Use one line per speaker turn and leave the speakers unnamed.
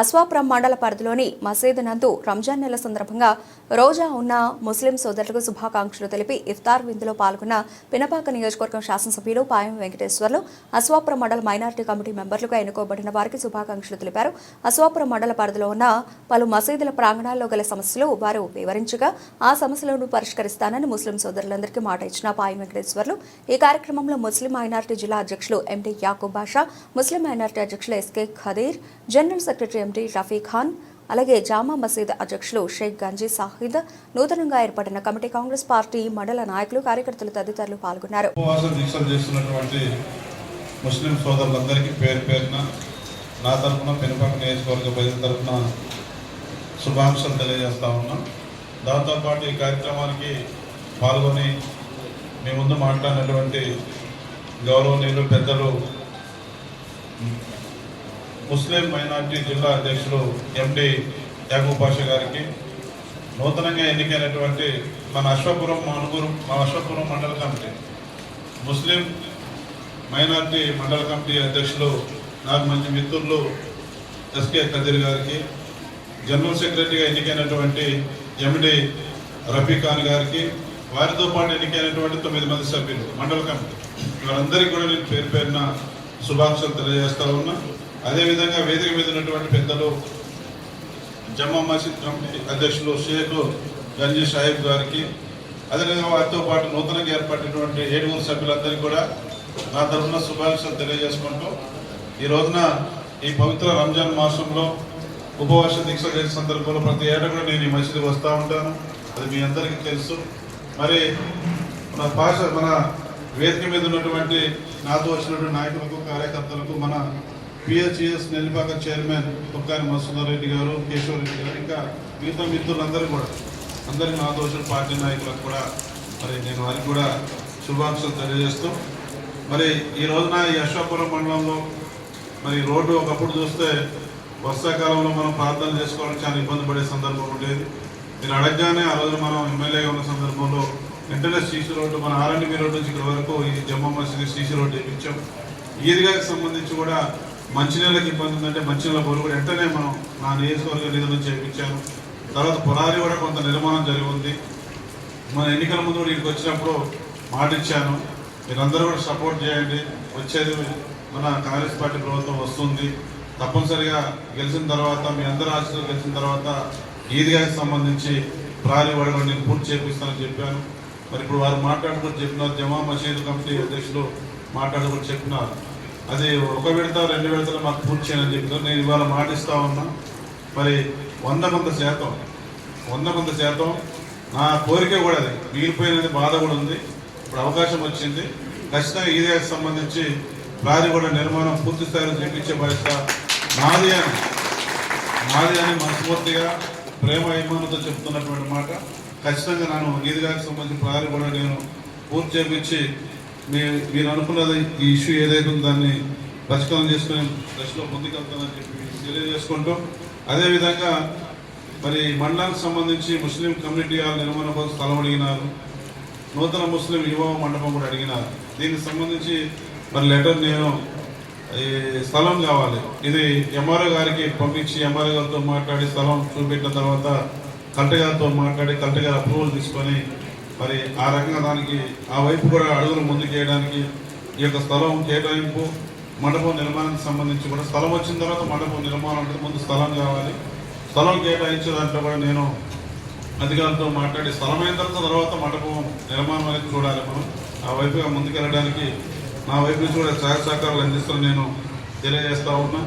అస్వాపురం మండల పరిధిలోని మసీదు నందు రంజాన్ నెల సందర్భంగా రోజా ఉన్న ముస్లిం సోదరులకు శుభాకాంక్షలు తెలిపి ఇఫ్తార్ విందులో పాల్గొన్న పినపాక నియోజకవర్గం శాసనసభ్యులు పాయం వెంకటేశ్వర్లు అస్వాపురం మండల మైనార్టీ కమిటీ మెంబర్లుగా ఎన్నుకోబడిన వారికి శుభాకాంక్షలు తెలిపారు. అస్వాపురం మండల పరిధిలో ఉన్న పలు మసీదుల ప్రాంగణాల్లో గల సమస్యలు వారు వివరించగా ఆ సమస్యలను పరిష్కరిస్తానని ముస్లిం సోదరులందరికీ మాట ఇచ్చిన పాయం వెంకటేశ్వర్లు ఈ కార్యక్రమంలో ముస్లిం మైనార్టీ జిల్లా అధ్యక్షులు MD Yakub Basha Muslim minority అధ్యక్షులు SK Khadeer general secretary MD Rafi Khan అలాగే జామా మసీద్ అధ్యక్షులు షేక్ గంజీ సాహిద్ నూతనంగా ఏర్పడిన కమిటీ కాంగ్రెస్ పార్టీ మండల నాయకులు కార్యకర్తలు తదితరులు పాల్గొన్నారు.
ముస్లిం సోదరులందరికీ పేరు పేరున నా తరఫున పెనుపాక నియోజకవర్గ ప్రజల తరఫున శుభాకాంక్షలు తెలియజేస్తా ఉన్నా. దాంతోపాటు ఈ కార్యక్రమానికి పాల్గొని మీ ముందు మాట్లాడినటువంటి గౌరవనీయులు పెద్దలు ముస్లిం మైనార్టీ జిల్లా అధ్యక్షులు ఎండి యాకూబ్ భాష గారికి. నూతనంగా ఎన్నికైనటువంటి మన అశ్వపురం మనుగురు మన అశ్వపురం మండల కమిటీ. ముస్లిం మైనార్టీ మండల కమిటీ అధ్యక్షులు నాకు మంచి మిత్రులు ఎస్కే కదీర్ గారికి. జనరల్ సెక్రటరీగా ఎన్నికైనటువంటి ఎండి రఫీఖాన్ గారికి. వారితో పాటు ఎన్నికైనటువంటి తొమ్మిది మంది సభ్యులు మండల కమిటీ. వారందరికీ కూడా నేను పేరు పేరున శుభాకాంక్షలు తెలియజేస్తా ఉన్నా. అదేవిధంగా వేదిక మీద ఉన్నటువంటి పెద్దలు జమ్మా మసీద్ కమిటీ అధ్యక్షులు షేక్ గంజీ సాహిబ్ గారికి అదేవిధంగా వారితో పాటు నూతనంగా ఏర్పడినటువంటి ఏడుగురు సభ్యులందరికీ కూడా నా తరఫున శుభాకాంక్షలు తెలియజేసుకుంటూ ఈ రోజున ఈ పవిత్ర రంజాన్ మాసంలో ఉపవాస దీక్ష చేసే సందర్భంలో ప్రతి ఏటా కూడా నేను ఈ మసీదుకి వస్తూ ఉంటాను. అది మీ అందరికీ తెలుసు. మరి మన భాష మన వేదిక మీద ఉన్నటువంటి నాతో వచ్చినటువంటి నాయకులకు కార్యకర్తలకు మన పిహెచ్ఎస్ నెల్లిపాక చైర్మన్ తొక్కాని మసూదర్ రెడ్డి గారు కేశవరెడ్డి గారు ఇంకా మిగతా మిత్రులందరూ కూడా అందరికీ నాతో వచ్చిన పార్టీ నాయకులకు కూడా మరి నేను వారికి కూడా శుభాకాంక్షలు తెలియజేస్తూ మరి ఈ రోజున ఈ అశ్వాపురం మండలంలో మరి రోడ్డు ఒకప్పుడు చూస్తే వర్షాకాలంలో మనం ప్రార్థన చేసుకోవడానికి చాలా ఇబ్బంది పడే సందర్భం ఉండేది. నేను అడగగానే ఆ రోజు మనం ఎమ్మెల్యేగా ఉన్న సందర్భంలో వెంటనే సీసీ రోడ్డు మన ఆర్ఎండ్బి రోడ్డు నుంచి ఇక్కడ వరకు ఈ జమ్మా మసీద్ సీసీ రోడ్డు వేయించాం ఈద్గాకి సంబంధించి కూడా మంచినీళ్ళకి ఇబ్బంది ఉందంటే మంచినీళ్ళ బోరు కూడా వెంటనే మనం నా నియోజకవర్గ నిధులను చేయించాను తర్వాత పురారి కూడా కొంత నిర్మాణం జరిగి ఉంది. మన ఎన్నికల ముందు కూడా ఇక్కడికి వచ్చినప్పుడు మాట ఇచ్చాను మీరందరూ కూడా సపోర్ట్ చేయండి. వచ్చేది మన కాంగ్రెస్ పార్టీ ప్రభుత్వం వస్తుంది. తప్పనిసరిగా గెలిచిన తర్వాత మీ అందరి ఆశలు గెలిచిన తర్వాత ఈద్గాకి సంబంధించి ప్రారి కూడా నేను పూర్తి చేపిస్తానని చెప్పాను. మరి ఇప్పుడు వారు మాట్లాడుతూ చెప్పినారు జమా మసీదు కమిటీ అధ్యక్షులు మాట్లాడుతూ చెప్పినారు. అది ఒక విడత రెండు విడతలు మాకు పూర్తి చేయని చెప్తారు. నేను ఇవాళ మాటిస్తూ ఉన్నా మరి వంద కొంత శాతం వంద కొంత శాతం నా కోరిక కూడా అది. మిగిలిపోయినది బాధ కూడా ఉంది. ఇప్పుడు అవకాశం వచ్చింది. ఖచ్చితంగా ఇదే సంబంధించి ప్రారి కూడా నిర్మాణం పూర్తి స్థాయిలో చేపించే బాధ్యత నాది అని నాది అని మనస్ఫూర్తిగా ప్రేమ అభిమానంతో చెప్తున్నటువంటి మాట. ఖచ్చితంగా నేను ఈదిగాకి సంబంధించి ప్రారి కూడా నేను పూర్తి చేపించి మీరు అనుకున్నది ఈ ఇష్యూ ఏదైతే ఉందో దాన్ని పరిష్కారం చేసుకునే దశలో ముందుకెళ్తానని చెప్పి తెలియజేసుకుంటూ అదేవిధంగా మరి మండలానికి సంబంధించి ముస్లిం కమ్యూనిటీ హాల్ నిర్మాణ కోసం స్థలం అడిగినారు నూతన ముస్లిం యువ మండపం కూడా అడిగినారు. దీనికి సంబంధించి మరి లెటర్ నేను ఈ స్థలం కావాలి. ఇది ఎంఆర్ఓ గారికి పంపించి ఎంఆర్ఓ గారితో మాట్లాడి స్థలం చూపెట్టిన తర్వాత కలెక్టర్ గారితో మాట్లాడి కలెక్టర్ గారు అప్రూవల్ తీసుకొని మరి ఆ రకంగా దానికి ఆ వైపు కూడా అడుగులు ముందుకు చేయడానికి ఈ యొక్క స్థలం కేటాయింపు మండపం నిర్మాణానికి సంబంధించి కూడా స్థలం వచ్చిన తర్వాత మండపం నిర్మాణం అంటే ముందు స్థలం కావాలి. స్థలం కేటాయించే దాంట్లో కూడా నేను అధికారులతో మాట్లాడి స్థలం అయిన తర్వాత తర్వాత మండపం నిర్మాణం అనేది చూడాలి మనం. ఆ వైపుగా ముందుకెళ్ళడానికి నా వైపు నుంచి కూడా సహాయ సహకారాలు అందిస్తున్న నేను తెలియజేస్తా ఉన్నా.